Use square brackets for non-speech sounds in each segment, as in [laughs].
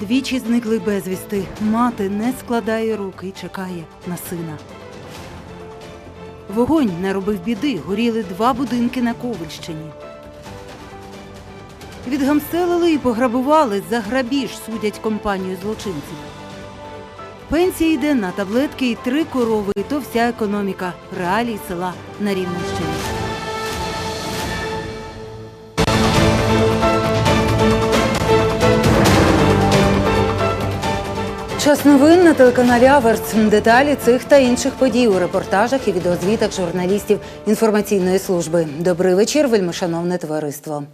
двічі зникли безвісти. Мати не складає руки і чекає на сина. Вогонь не робив біди, горіли два будинки на Ковальщині. Відгамселили і пограбували за грабіж, судять компанію злочинців. Пенсія йде на таблетки і три корови, і то вся економіка реалій села на Рівненщині. Час новин на телеканалі Аверс. Деталі цих та інших подій у репортажах і відеозвітах журналістів інформаційної служби. Добрий вечір, вельмишановне товариство.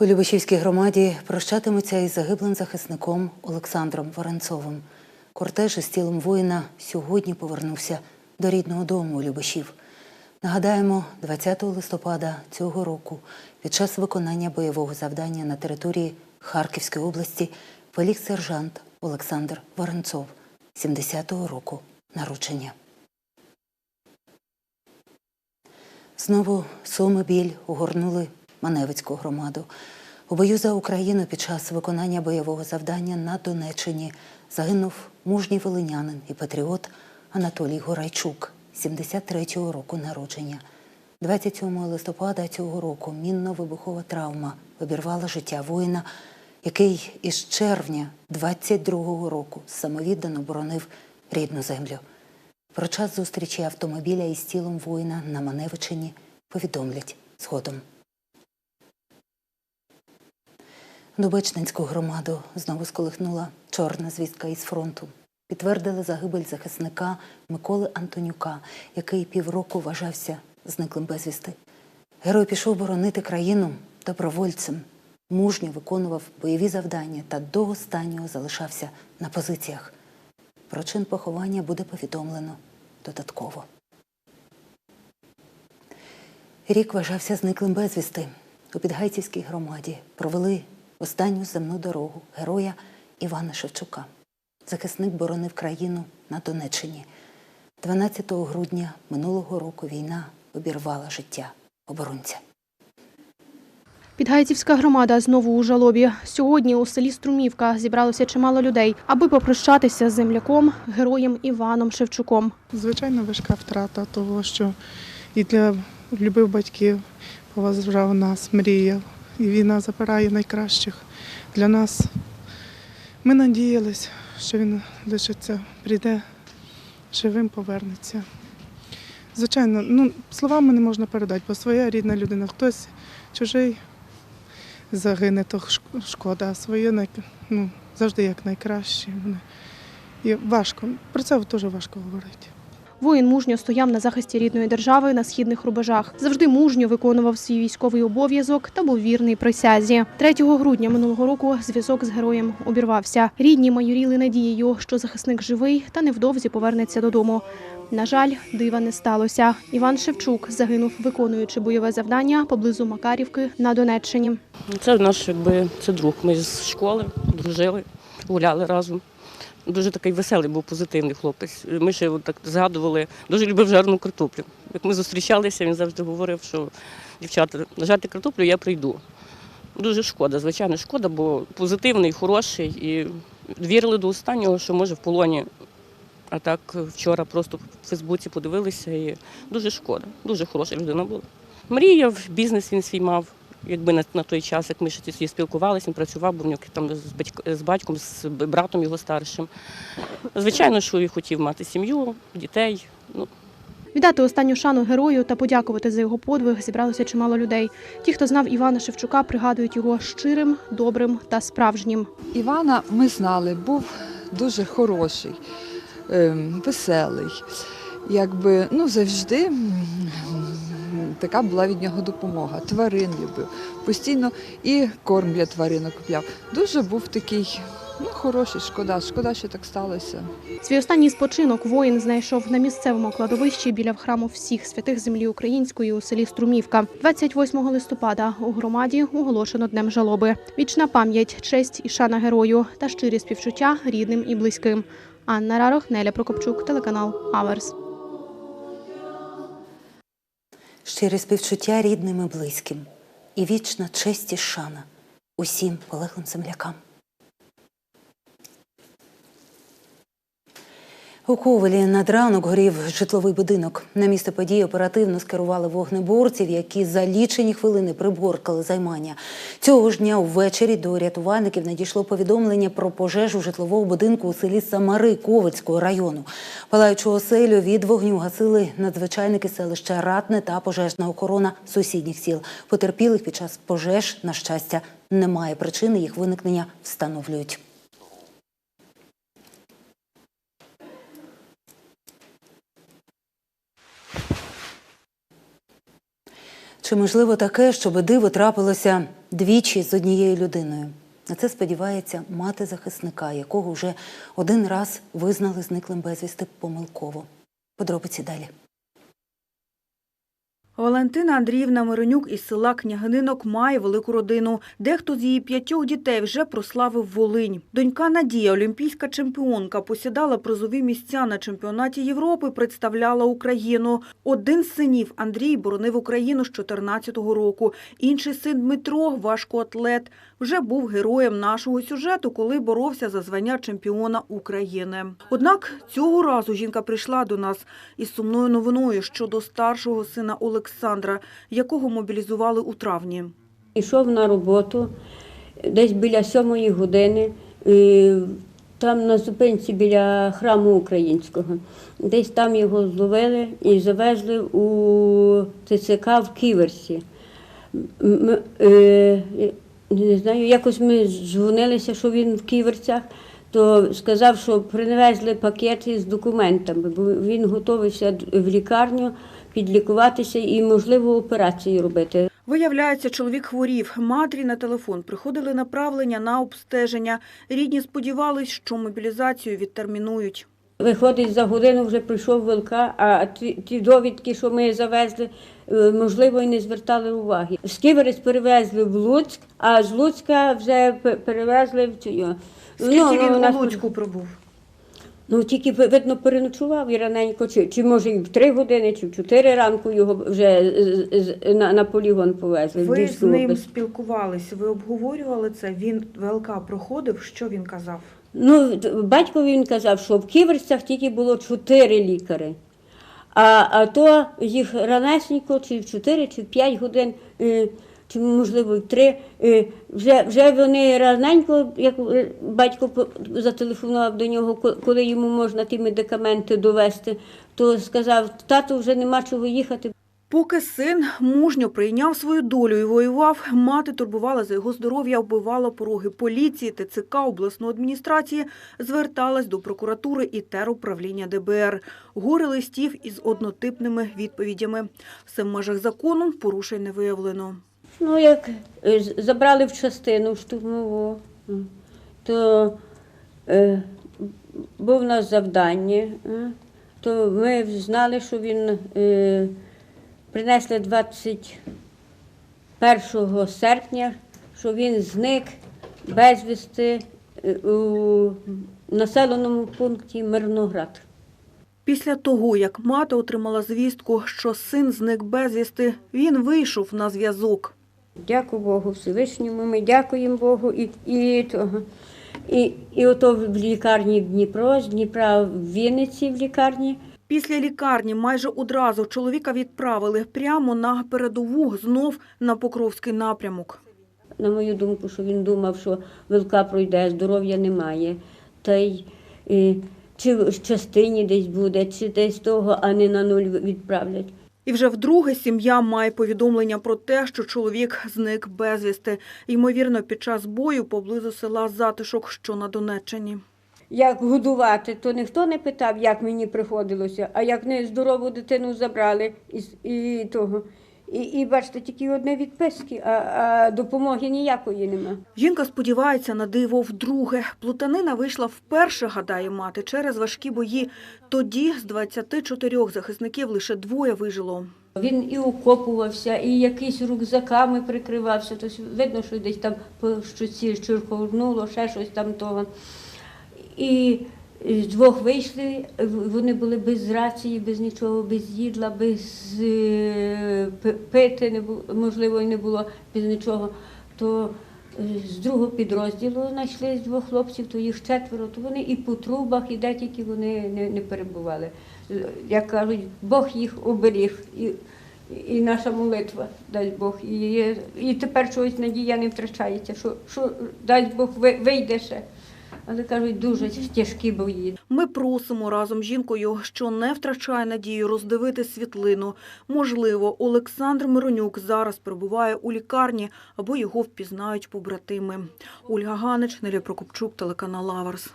У Любешівській громаді прощатимуться із загиблим захисником Олександром Воронцовим. Кортеж із тілом воїна сьогодні повернувся до рідного дому у Любешів. Нагадаємо, 20 листопада цього року під час виконання бойового завдання на території Харківської області поліг сержант Олександр Воронцов 70-го року народження. Знову суми біль угорнули Маневицьку громаду. У бою за Україну під час виконання бойового завдання на Донеччині загинув мужній волинянин і патріот Анатолій Горайчук, 73-го року народження. 27 листопада цього року мінно-вибухова травма обірвала життя воїна, який із червня 22-го року самовіддано боронив рідну землю. Про час зустрічі автомобіля із тілом воїна на Маневичині повідомлять згодом. Дубечнинську громаду знову сколихнула чорна звістка із фронту. Підтвердили загибель захисника Миколи Антонюка, який півроку вважався зниклим безвісти. Герой пішов боронити країну добровольцем, мужньо виконував бойові завдання та до останнього залишався на позиціях. Про чин поховання буде повідомлено додатково. Рік вважався зниклим безвісти. У Підгайцівській громаді провели останню земну дорогу героя Івана Шевчука. Захисник боронив країну на Донеччині. 12 грудня минулого року війна обірвала життя оборонця. Підгайцівська громада знову у жалобі. Сьогодні у селі Струмівка зібралося чимало людей, аби попрощатися з земляком, героєм Іваном Шевчуком. Звичайно, важка втрата того, що і для любив батьків, поважав нас, мріяв. І війна забирає найкращих для нас. Ми надіялись, що він лишиться, прийде живим, повернеться. Звичайно, ну, словами не можна передати, бо своя рідна людина, хтось чужий загине, то шкода, своє ну, завжди як найкраще. І важко. Про це дуже важко говорити. Воїн мужньо стояв на захисті рідної держави на східних рубежах. Завжди мужньо виконував свій військовий обов'язок та був вірний присязі. 3 грудня минулого року зв'язок з героєм обірвався. Рідні майоріли надією, що захисник живий та невдовзі повернеться додому. На жаль, дива не сталося. Іван Шевчук загинув, виконуючи бойове завдання поблизу Макарівки на Донеччині. Це наш якби це друг. Ми з школи дружили, гуляли разом. Дуже такий веселий був позитивний хлопець. Ми ще так згадували, дуже любив жарну картоплю. Як ми зустрічалися, він завжди говорив, що дівчата, жарти картоплю я прийду. Дуже шкода, звичайно, шкода, бо позитивний, хороший і вірили до останнього, що може в полоні. А так вчора просто в Фейсбуці подивилися і дуже шкода. Дуже хороша людина була. Мріяв, бізнес він свій мав. Якби на, на той час, як ми ще тоді спілкувалися, він працював, бо в нього там з, батько, з батьком, з братом його старшим. Звичайно, що він хотів мати сім'ю, дітей. Ну, Віддати останню шану герою та подякувати за його подвиг зібралося чимало людей. Ті, хто знав Івана Шевчука, пригадують його щирим, добрим та справжнім. Івана ми знали, був дуже хороший, веселий. Якби ну завжди така була від нього допомога. Тварин любив. Постійно і корм для тваринок купляв. Дуже був такий ну, хороший, шкода. Шкода, що так сталося. Свій останній спочинок воїн знайшов на місцевому кладовищі біля храму всіх святих землі української у селі Струмівка. 28 листопада у громаді оголошено днем жалоби. Вічна пам'ять, честь і шана герою та щирі співчуття рідним і близьким. Анна Рарох, Неля Прокопчук, телеканал Аверс. Щире співчуття рідним і близьким і вічна честь і шана усім полеглим землякам. У Ковелі над ранок горів житловий будинок. На місце події оперативно скерували вогнеборців, які за лічені хвилини приборкали займання. Цього ж дня ввечері до рятувальників надійшло повідомлення про пожежу житлового будинку у селі Самари Ковельського району. Палаючу оселю від вогню гасили надзвичайники селища Ратне та пожежна охорона сусідніх сіл. Потерпілих під час пожеж, на щастя, немає. Причини їх виникнення встановлюють. Чи можливо таке, щоб диво трапилося двічі з однією людиною? На це сподівається мати захисника, якого вже один раз визнали зниклим безвісти помилково. Подробиці далі. Валентина Андріївна Миронюк із села Княгининок має велику родину. Дехто з її п'ятьох дітей вже прославив Волинь. Донька Надія, олімпійська чемпіонка, посідала призові місця на чемпіонаті Європи, представляла Україну. Один з синів Андрій боронив Україну з 14-го року. Інший син Дмитро, важкоатлет, вже був героєм нашого сюжету, коли боровся за звання чемпіона України. Однак цього разу жінка прийшла до нас із сумною новиною щодо старшого сина Олександра, якого мобілізували у травні. Йшов на роботу десь біля сьомої години, там на зупинці біля храму українського. Десь там його зловили і завезли у ТЦК в Ківерсі. Е, Не знаю, якось ми дзвонилися, що він в Ківерцях, то сказав, що привезли пакети з документами, бо він готовився в лікарню підлікуватися і, можливо, операції робити. Виявляється, чоловік хворів. Матері на телефон приходили направлення на обстеження. Рідні сподівались, що мобілізацію відтермінують. Виходить, за годину вже прийшов ВЛК, а ті, ті довідки, що ми завезли, е, можливо, і не звертали уваги. З Ківерець перевезли в Луцьк, а з Луцька вже перевезли в цю. Скільки ну, він у нас- у Луцьку пробув? Ну тільки видно переночував і раненько, чи, чи може і в три години, чи в чотири ранку його вже з- на, на полігон повезли. Ви з ним область. спілкувались, ви обговорювали це. Він ВЛК проходив. Що він казав? Ну, батько він казав, що в Ківерцях тільки було чотири лікари. А, а то їх ранесенько, чи в 4, чи в 5 годин, е, чи можливо в 3, е, вже, вже вони раненько, як е, батько зателефонував до нього, коли йому можна ті медикаменти довести, то сказав, тату вже нема чого їхати. Поки син мужньо прийняв свою долю і воював, мати турбувала за його здоров'я, вбивала пороги поліції, ТЦК, обласної адміністрації, зверталась до прокуратури і теруправління ДБР. Горе листів із однотипними відповідями. Все в межах закону порушень не виявлено. Ну, як е, забрали в частину штурмову, то е, був у нас завдання, то ми знали, що він е, принесли 21 серпня, що він зник безвісти е, у населеному пункті Мирноград. Після того, як мати отримала звістку, що син зник безвісти, він вийшов на зв'язок. Дякую Богу Всевишньому, ми дякуємо Богу і, і того. І, і ото в лікарні в Дніпро, з Дніпра в Вінниці в лікарні. Після лікарні майже одразу чоловіка відправили прямо на передову, знов на Покровський напрямок. На мою думку, що він думав, що вилка пройде, здоров'я немає. Та й е, чи в частині десь буде, чи десь того, а не на нуль відправлять. І вже вдруге сім'я має повідомлення про те, що чоловік зник безвісти, ймовірно, під час бою поблизу села Затишок, що на Донеччині. Як годувати, то ніхто не питав, як мені приходилося, а як не здорову дитину забрали із і того. І, і бачите, тільки одне відписки, а, а допомоги ніякої нема. Жінка сподівається на диво вдруге. Плутанина вийшла вперше, гадає мати, через важкі бої. Тоді з 24 захисників лише двоє вижило. Він і окопувався, і якийсь рюкзаками прикривався. Тобто видно, що десь там по щоці чурконуло, ще щось там того. І з двох вийшли, вони були без рації, без нічого, без їдла, без е, пити, не було, можливо, і не було без нічого. То з другого підрозділу знайшли двох хлопців, то їх четверо, то вони і по трубах, і де тільки вони не, не перебували. Як кажуть, Бог їх оберіг. І, і наша молитва, дасть Бог. І, і тепер чогось надія не втрачається, що, що дасть Бог ви- вийде ще. Але кажуть, дуже тяжкі бої. Ми просимо разом з жінкою, що не втрачає надію роздивити світлину. Можливо, Олександр Миронюк зараз перебуває у лікарні або його впізнають побратими. Ольга Ганич, Неля Прокопчук, телеканал Аверс.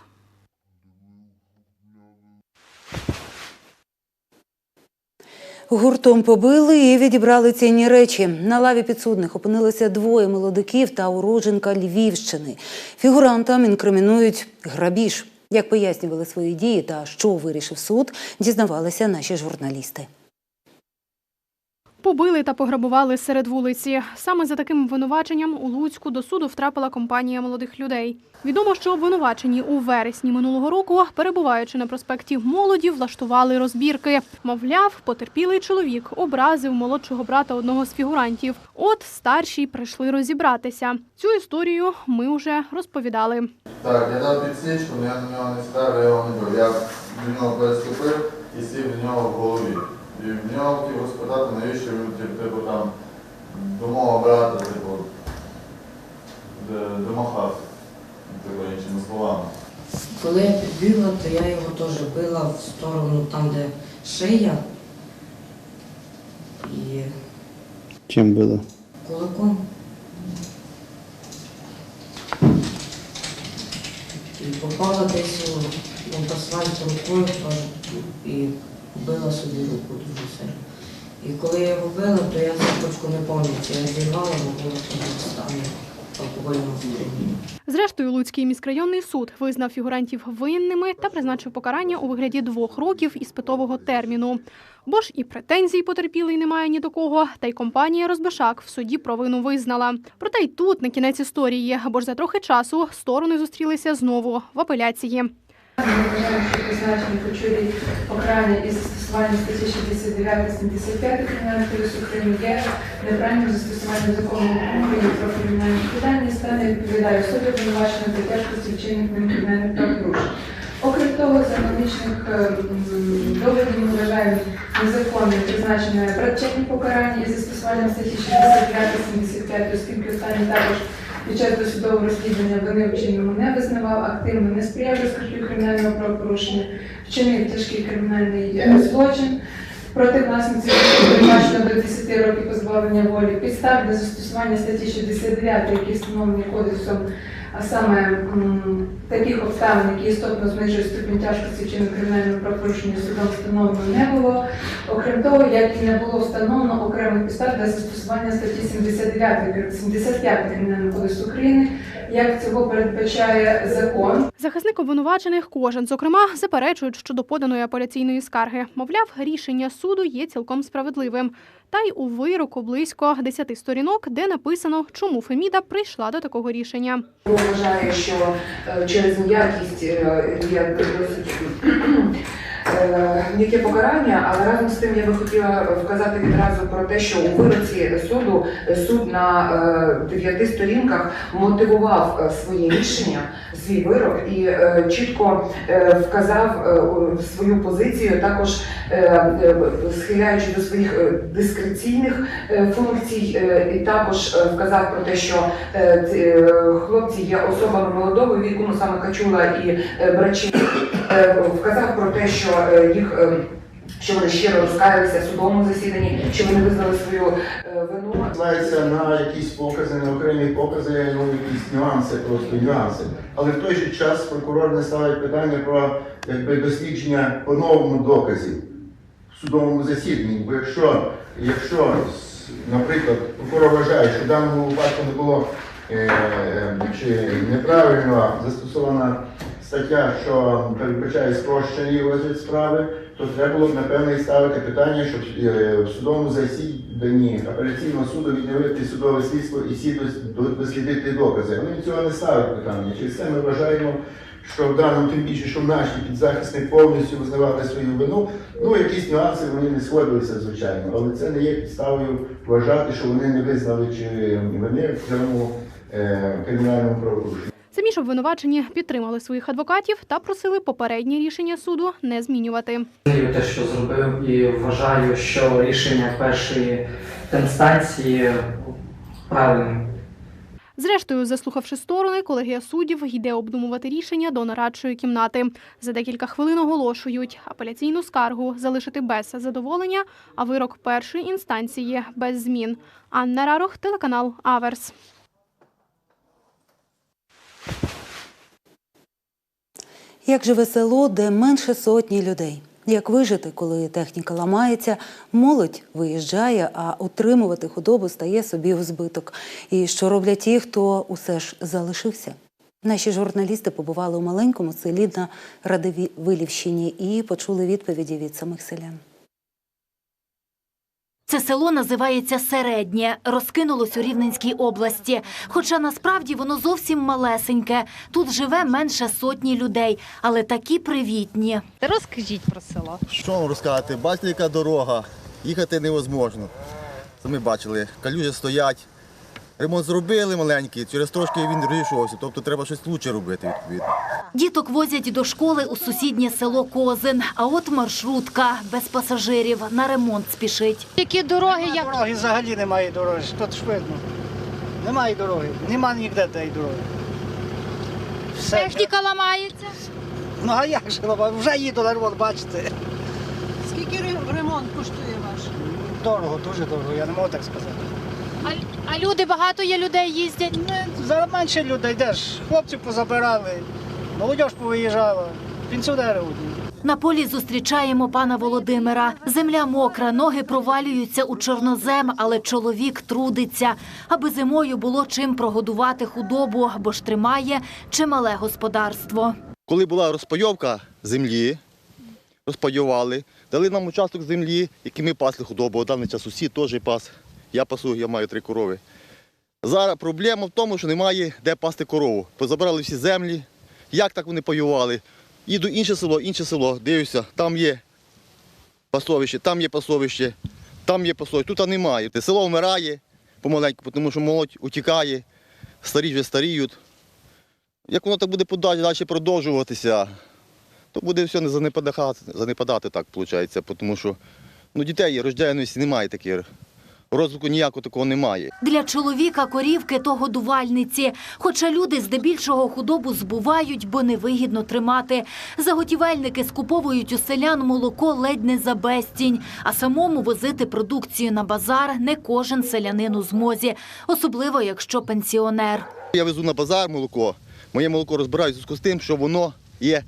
Гуртом побили і відібрали цінні речі. На лаві підсудних опинилися двоє молодиків та уродженка Львівщини. Фігурантам інкримінують грабіж. Як пояснювали свої дії та що вирішив суд, дізнавалися наші журналісти. Побили та пограбували серед вулиці. Саме за таким обвинуваченням у Луцьку до суду втрапила компанія молодих людей. Відомо, що обвинувачені у вересні минулого року, перебуваючи на проспекті молоді, влаштували розбірки. Мовляв, потерпілий чоловік образив молодшого брата одного з фігурантів. От старші прийшли розібратися. Цю історію ми вже розповідали. Так, я дав підсічку, я на нього не став, я його не бив. Я до нього переступив і сів до нього в голові. І в нього хотів розпитати, навіщо він типу, типу, там мого брата, типу, д- домахався, типу, іншими словами. Коли я підбігла, то я його теж била в сторону там, де шия. І Чим було? кулаком. І попала десь у в асфальт рукою теж і била собі руку дуже сильно. І коли я його била, то я цепочку не пам'ятаю. Я зірвала, бо було в стані. Зрештою, Луцький міськрайонний суд визнав фігурантів винними та призначив покарання у вигляді двох років іспитового терміну. Бо ж і претензій потерпілий немає ні до кого, та й компанія Розбишак в суді провину визнала. Проте й тут не кінець історії, бо ж за трохи часу сторони зустрілися знову в апеляції. Що призначені почулі покарання із застосуванням статті 69-75 Кримінального кодексу України є неправильним застосуванням закону України про кримінальну відповідальність та не відповідає особі обвинувачення та тяжкості вчинених ним кримінальних правопорушень. Окрім того, з аналогічних е, доводів ми вважаємо незаконним призначення братчетні покарання із застосуванням статті 65-75, оскільки останні також під час досудового розслідування вини вчиненому не визнавав, активно не сприяв розкриттю кримінального правопорушення, вчинив тяжкий кримінальний е, злочин. Проти власниці передбачено до 10 років позбавлення волі. Підстав для застосування статті 69, які встановлені кодексом, а саме таких обставин, які істотно знижують ступінь тяжкості вчинення кримінального правопорушення судом встановлено не було. Окрім того, як і не було встановлено окремих підстав для застосування статті 79 75 Кримінального кодексу України, як цього передбачає закон. Захисник обвинувачених кожен, зокрема, заперечують щодо поданої апеляційної скарги. Мовляв, рішення суду є цілком справедливим. Та й у вироку близько 10 сторінок, де написано, чому Феміда прийшла до такого рішення. Вважаю, що е, через неякість е, е, м'яке покарання, але разом з тим я би хотіла вказати відразу про те, що у вироці суду е, суд на е, дев'яти сторінках мотивував е, своє рішення, свій вирок і е, чітко е, вказав е, свою позицію, також е, е, схиляючи до своїх е, дискреційних е, функцій, е, і також е, вказав про те, що е, ці, е, хлопці є особами молодого віку, ну саме Качула і е, Брачі, е, вказав про те, що е, їх. е, Що вони щиро розкаялися в судовому засіданні, що вони визнали свою е, вину. Посилається на якісь покази, на окремі покази, ну якісь нюанси, просто нюанси. Але в той же час прокурор не ставить питання про якби дослідження по-новому доказів в судовому засіданні. Бо якщо, якщо наприклад, прокурор вважає, що в даному випадку не було е, чи неправильно застосована стаття, що передбачає спрощений розгляд справи, то треба було б напевно і ставити питання, щоб е, в судовому засіданні апеляційного суду відновити судове слідство і всі дослідити докази. Вони цього не ставлять питання. Через це ми вважаємо, що в даному тим більше, що наші підзахисники повністю визнавали свою вину. Ну, якісь нюанси вони не сходилися, звичайно, але це не є підставою вважати, що вони не визнали чи вини в цьому е, кримінальному правопорушенню. Самі ж обвинувачені підтримали своїх адвокатів та просили попереднє рішення суду не змінювати. Те, що зробив, і вважаю, що рішення першої інстанції правильне. Зрештою, заслухавши сторони, колегія суддів йде обдумувати рішення до нарадчої кімнати. За декілька хвилин оголошують апеляційну скаргу залишити без задоволення, а вирок першої інстанції без змін. Анна Рарох, телеканал Аверс. Як живе село, де менше сотні людей? Як вижити, коли техніка ламається, молодь виїжджає, а утримувати худобу стає собі у збиток. І що роблять ті, хто усе ж залишився? Наші журналісти побували у маленькому селі на Радивилівщині і почули відповіді від самих селян. Це село називається Середнє, розкинулось у Рівненській області. Хоча насправді воно зовсім малесеньке. Тут живе менше сотні людей, але такі привітні. Розкажіть про село. Що вам розказати? Бачите, яка дорога, їхати невозможно. Ми бачили, калюжі стоять. Ремонт зробили маленький, через трошки він розійшовся, тобто треба щось краще робити відповідно. Діток возять до школи у сусіднє село Козин. А от маршрутка без пасажирів на ремонт спішить. Які дороги, як Дороги взагалі немає дороги. Тут ж видно. Немає дороги. Нема ніде тієї дороги. Все. техніка ламається? Ну а як же ламає? Вже їду на ремонт, бачите. Скільки ремонт коштує ваш? Дорого, дуже дорого, я не можу так сказати. А, а люди багато є людей їздять. Не, зараз менше людей, де ж? Хлопців позабирали, молодь повиїжджала, пенсіонери одні. На полі зустрічаємо пана Володимира. Земля мокра, ноги провалюються у чорнозем, але чоловік трудиться, аби зимою було чим прогодувати худобу, бо ж тримає чимале господарство. Коли була розпайовка землі, розпайували, дали нам участок землі, який ми пасли худобу. У даний час усі теж пас. Я пасу, я маю три корови. Зараз проблема в тому, що немає де пасти корову. Позабрали всі землі. Як так вони паювали? Їду інше село, інше село, дивлюся, там є пасовище, там є пасовище, там є пасовище, тут немає. Село вмирає помаленьку, тому що молодь утікає, старі вже старіють. Як воно так буде подалі, далі продовжуватися, то буде все не занепадати, занепадати так, виходить, тому що ну, дітей є, немає таких. Розвитку ніякого такого немає. Для чоловіка корівки то годувальниці. Хоча люди здебільшого худобу збувають, бо невигідно тримати. Заготівельники скуповують у селян молоко ледь не за безцінь. А самому возити продукцію на базар не кожен селянин у змозі, особливо якщо пенсіонер. Я везу на базар молоко. Моє молоко розбирають з тим, що воно є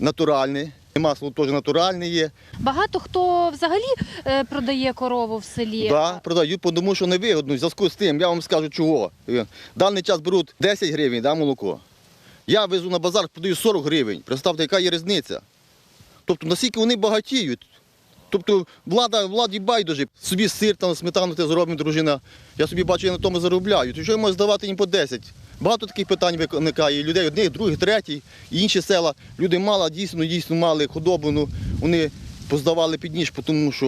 натуральне. Масло теж натуральне є. Багато хто взагалі е, продає корову в селі. Да, продають, тому що невигодно. В зв'язку з тим, я вам скажу чого. В даний час беруть 10 гривень да, молоко. Я везу на базар, продаю 40 гривень. Представте, яка є різниця. Тобто, наскільки вони багатіють. Тобто влада, владі байдуже. Собі сир, там, сметану те зробимо, дружина. Я собі бачу, я на тому заробляю. То що я можу здавати їм по 10? Багато таких питань виникає. Людей одних, других, третіх, і інші села. Люди мали, дійсно, дійсно мали худобу, ну, вони поздавали під ніж, тому що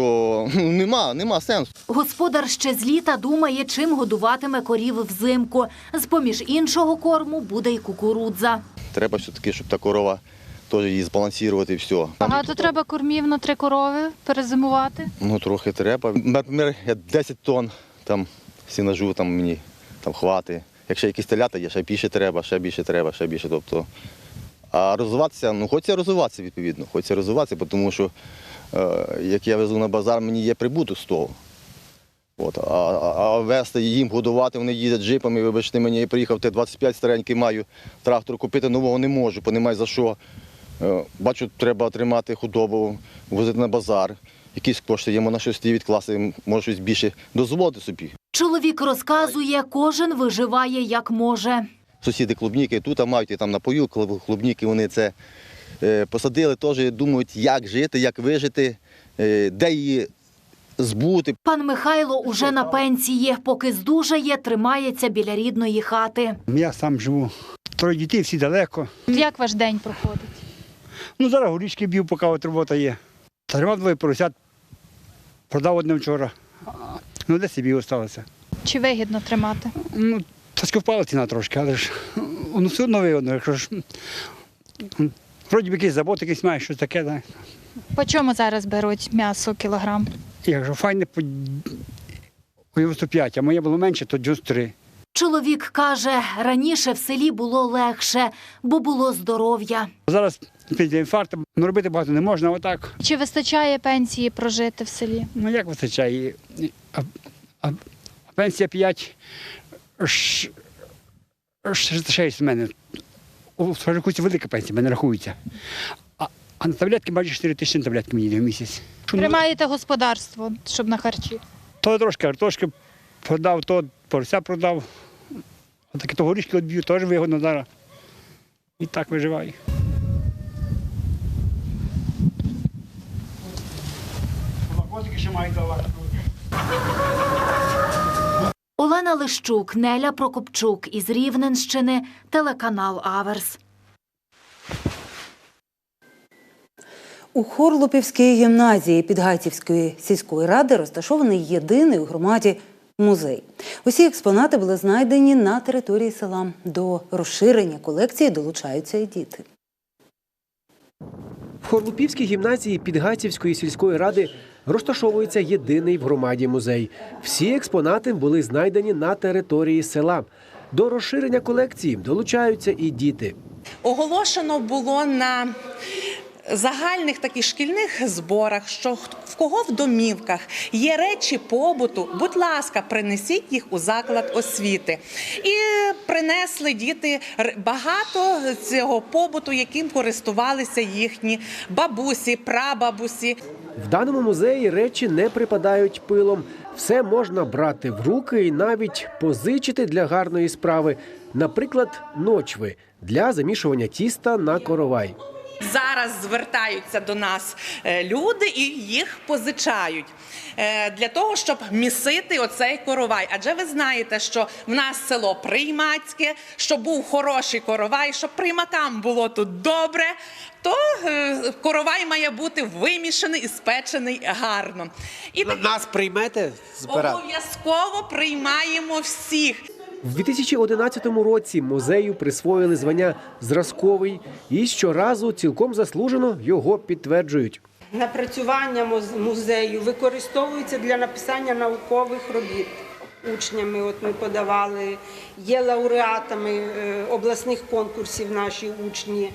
[laughs] ну, нема, нема сенсу. Господар ще з літа думає, чим годуватиме корів взимку. З-поміж іншого корму буде й кукурудза. Треба все-таки, щоб та корова теж її збалансувати і все. Багато треба кормів на три корови перезимувати. Ну, трохи треба. Наприклад, я 10 тонн там сінажу там мені там хватить. Якщо якісь телята є, ще більше треба, ще більше треба, ще більше. Тобто, а розвиватися, ну хочеться розвиватися відповідно. Хочеться розвиватися, тому що е, як я везу на базар, мені є прибуток з того. От, а, а, вести їм годувати, вони їздять джипами, вибачте, мені я приїхав Т-25 старенький маю, трактор купити нового не можу, бо немає за що. Е, Бачу, треба тримати худобу, возити на базар. Якісь кошти є, можна щось відкласти, може щось більше дозволити собі. Чоловік розказує, кожен виживає як може. Сусіди клубніки тут а мають і там напою клубніки, вони це е, посадили, теж думають, як жити, як вижити, е, де її збути. Пан Михайло уже на пенсії, поки здужає, тримається біля рідної хати. Я сам живу. Троє дітей, всі далеко. Як ваш день проходить? Ну, зараз горішки б'ю, поки от робота є. Тримав двоє поросят, продав одне вчора. Ну, де собі залишилося? Чи вигідно тримати? Ну, Трошки впала ціна трошки, але ж воно все одно вигодно. Якщо ж вроді б якийсь завод якийсь має, щось таке, так. По чому зараз беруть м'ясо кілограм? Якщо файне по 95, а моє було менше, то 93. Чоловік каже, раніше в селі було легше, бо було здоров'я. Зараз після інфаркту ну, робити багато не можна, отак. Чи вистачає пенсії прожити в селі? Ну як вистачає? А, а, а пенсія 5, 6 в мене. У Сажикуці велика пенсія, мене рахується. А, а на таблетки майже 4 тисячі на таблетки мені йде в місяць. Ну, Тримаєте господарство, щоб на харчі. То трошки картошки продав, то порося продав. А таке то горішки відб'ю, теж вигодно зараз. І так виживаю. Котики ще мають давати. Олена Лищук, Неля Прокопчук із Рівненщини, телеканал Аверс. У Хорлупівській гімназії Підгайцівської сільської ради розташований єдиний у громаді музей. Усі експонати були знайдені на території села. До розширення колекції долучаються і діти. В Хорлупівській гімназії Підгайцівської сільської ради розташовується єдиний в громаді музей. Всі експонати були знайдені на території села. До розширення колекції долучаються і діти. Оголошено було на загальних таких шкільних зборах, що в кого в домівках є речі побуту, будь ласка, принесіть їх у заклад освіти. І принесли діти багато цього побуту, яким користувалися їхні бабусі, прабабусі. В даному музеї речі не припадають пилом. Все можна брати в руки і навіть позичити для гарної справи. Наприклад, ночви для замішування тіста на коровай. Зараз звертаються до нас е, люди і їх позичають е, для того, щоб місити оцей коровай. Адже ви знаєте, що в нас село Приймацьке, щоб був хороший коровай, щоб приймакам було тут добре, то е, коровай має бути вимішаний і спечений гарно. І Нас приймете обов'язково приймаємо всіх. В 2011 році музею присвоїли звання зразковий і щоразу цілком заслужено його підтверджують. Напрацювання музею використовуються для написання наукових робіт учнями. От ми подавали, є лауреатами е, обласних конкурсів наші учні.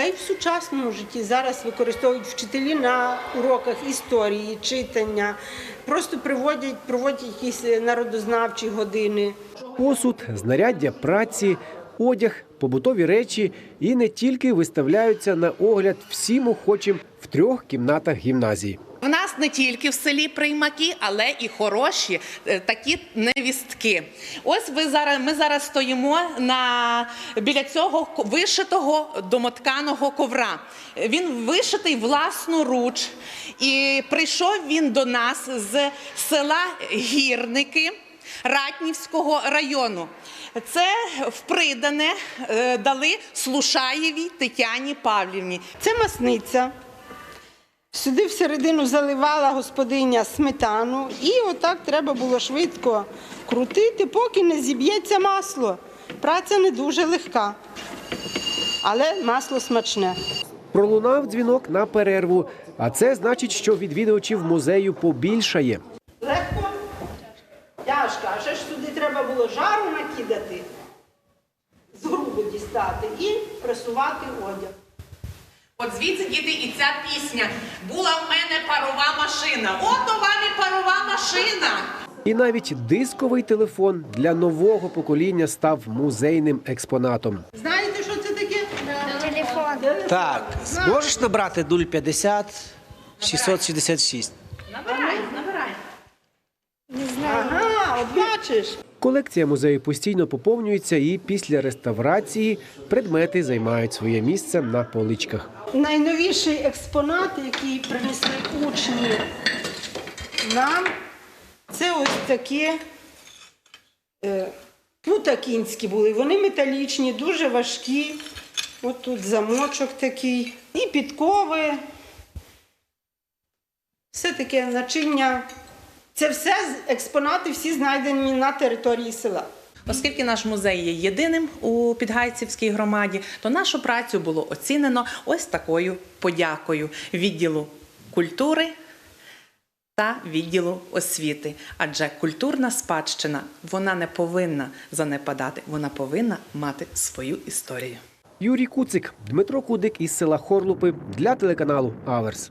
Та й в сучасному житті зараз використовують вчителі на уроках історії, читання, просто приводять, проводять якісь е, народознавчі години. Посуд, знаряддя праці, одяг, побутові речі і не тільки виставляються на огляд всім охочим в трьох кімнатах гімназії. В нас не тільки в селі приймаки, але і хороші е, такі невістки. Ось ви зараз. Ми зараз стоїмо на біля цього вишитого домотканого ковра. Він вишитий власноруч, і прийшов він до нас з села Гірники. Ратнівського району. Це впридане е, дали Слушаєвій Тетяні Павлівні. Це масниця. Сюди всередину заливала господиня сметану, і отак треба було швидко крутити, поки не зіб'ється масло. Праця не дуже легка, але масло смачне. Пролунав дзвінок на перерву, а це значить, що відвідувачів музею побільшає. Легко, тяжко, а ще ж сюди треба було жару накидати, з грубу дістати і пресувати одяг. От звідси діти і ця пісня. Була в мене парова машина. Ото вам і парова машина. І навіть дисковий телефон для нового покоління став музейним експонатом. Знаєте, що це таке? Телефон. Так, зможеш набрати 050 666? Набирай, набирай. Ага, от бачиш. Колекція музею постійно поповнюється, і після реставрації предмети займають своє місце на поличках. Найновіший експонат, який принесли учні нам, це ось такі е, пута кінські були. Вони металічні, дуже важкі. От тут замочок такий. І підкови. Все таке начиння Це все з- експонати, всі знайдені на території села. Оскільки наш музей є єдиним у Підгайцівській громаді, то нашу працю було оцінено ось такою подякою відділу культури та відділу освіти. Адже культурна спадщина вона не повинна занепадати, вона повинна мати свою історію. Юрій Куцик, Дмитро Кудик із села Хорлупи для телеканалу Аверс.